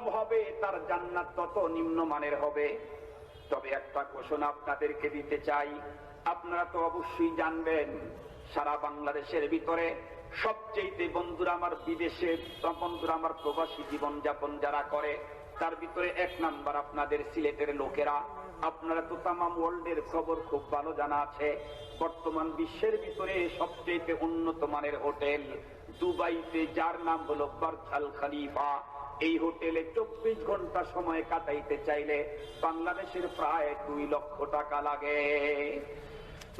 কম হবে, তার জান্নাত তত নিম্নমানের হবে। তবে একটা ঘোষণা আপনাদেরকে দিতে চাই, আপনারা তো অবশ্যই জানবেন, সারা বাংলাদেশের ভিতরে সবচেয়ে বন্ধুরা আমার বিদেশে বন্ধুরা আমার প্রবাসী জীবন যাপন যারা করে, তার ভিতরে এক নাম্বার আপনাদের সিলেটের লোকেরা। আপনারা তো তামাম ওয়ার্ল্ডের খবর খুব ভালো জানা আছে। বর্তমান বিশ্বের ভিতরে সবচেয়ে উন্নত মানের হোটেল দুবাইতে, যার নাম হলো বার্জাল খালিফা। এই হোটেলে চব্বিশ ঘণ্টা সময় কাটাইতে চাইলে বাংলাদেশের প্রায় দুই লক্ষ টাকা লাগে।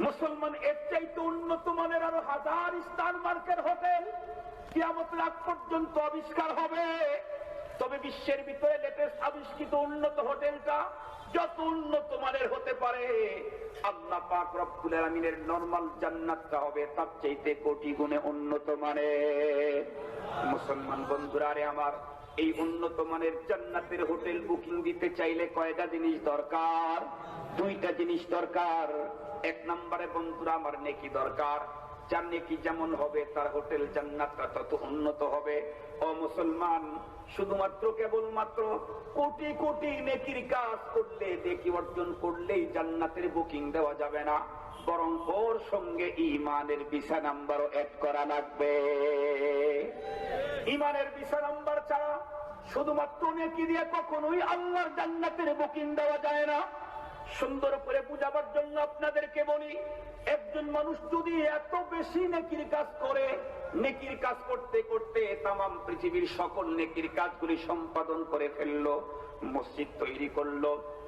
মুসলমান এর চাইতে উন্নত মানের আরও হাজার স্টার মার্কের হোটেল কিয়ামত রাত পর্যন্ত আবিষ্কার হবে। তবে বিশ্বের ভিতরে লেটেস্ট আবিষ্কৃত উন্নত হোটেলটা যত উন্নত মানের হতে পারে, আল্লাহ পাক রব্বুল আলামিনের নরমাল জান্নাতটা হবে তার চাইতে কোটি গুণে উন্নত মানের। মুসলমান বন্ধুরা রে আমার এই উন্নত মানের জান্নাতের হোটেল বুকিং দিতে চাইলে কয়টা জিনিস দরকার? দুইটা জিনিস দরকার। এক নম্বরে, বন্ধুরা, আমার নেকি দরকার। যার নেকি যেমন হবে, তার হোটেল জান্নাতটা তত উন্নত হবে। ও মুসলমান, শুধুমাত্র কেবলমাত্র কোটি কোটি নেকির কাজ করলে, নেকি অর্জন করলেই জান্নাতের বুকিং দেওয়া যাবে না। বরং ওর সঙ্গে ইমানের ভিসা নাম্বারও অ্যাড করা লাগবে। ইমানের ভিসা নাম্বার ছাড়া শুধুমাত্র নেকি দিয়ে কখনোই আল্লাহর জান্নাতের বুকিং দেওয়া যায় না। সুন্দর করে বুঝাবার জন্য আপনাদেরকে বলি, একজন মানুষ যদি এত বেশি নেকির কাজ করে, নেকির কাজ করতে করতে তামাম পৃথিবীর সকল নেকির কাজগুলি সম্পাদন করে ফেলল, মসজিদ তৈরি করল,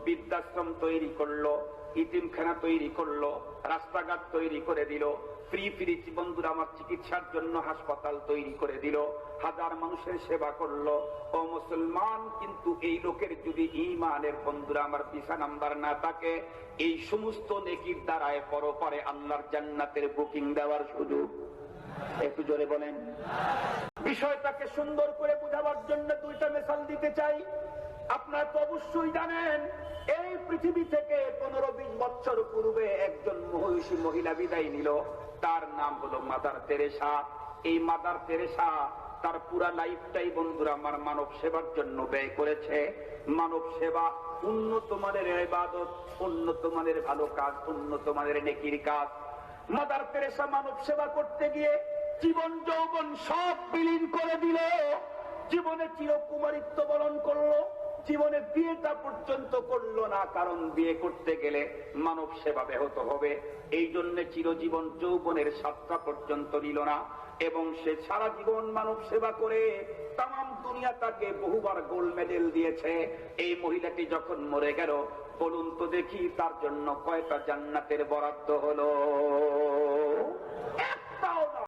বৃদ্ধাশ্রম তৈরি করল ইতিমখানা তৈরি করল, রাস্তাঘাট তৈরি করে দিল, ফ্রি ফ্রি বন্ধুরা আমার চিকিৎসার জন্য হাসপাতাল তৈরি করে দিল, হাজার মানুষের সেবা করল। ও মুসলমান, কিন্তু এই লোকের যদি ইমানের বন্ধুরা আমার ভিসা নাম্বার না থাকে, এই সমস্ত নেকির দ্বারায় পরপারে আল্লাহর জান্নাতের বুকিং দেওয়ার সুযোগ। একটু জোরে বলেন। বিষয়টাকে সুন্দর করে বোঝাবার জন্য দুইটা মেশাল দিতে চাই। আপনারা তো অবশ্যই জানেন, এই পৃথিবী থেকে পনেরো বিশ বছর পূর্বে একজন মহিষী মহিলা বিদায় নিল। তার নাম হলো মাদার তেরেসা। এই মাদার তেরেসা তার পুরা লাইফটাই বন্ধুরা আমার মানব সেবার জন্য ব্যয় করেছে। মানব সেবা উন্নত মানের ইবাদত, উন্নত মানের ভালো কাজ, উন্নত মানের নেকির কাজ। মাদার তেরেসা মানব সেবা করতে গিয়ে জীবন যৌবন সব বিলীন করে দিল। জীবনে চিরকুমারিত্ব বরণ করল। জীবনে বিয়েটা পর্যন্ত করল না, কারণ বিয়ে করতে গেলে মানব সেবা ব্যাহত হবে। এই জন্য চিরজীবন যৌবনের সাতটা পর্যন্ত নিল না, এবং সে সারা জীবন মানব সেবা করে তাম দুনিয়া তাকে বহুবার গোল্ড মেডেল দিয়েছে। এই মহিলাটি যখন মরে গেল, বলুন তো দেখি তার জন্য কয়টা জান্নাতের বরাদ্দ হলো। একটাও না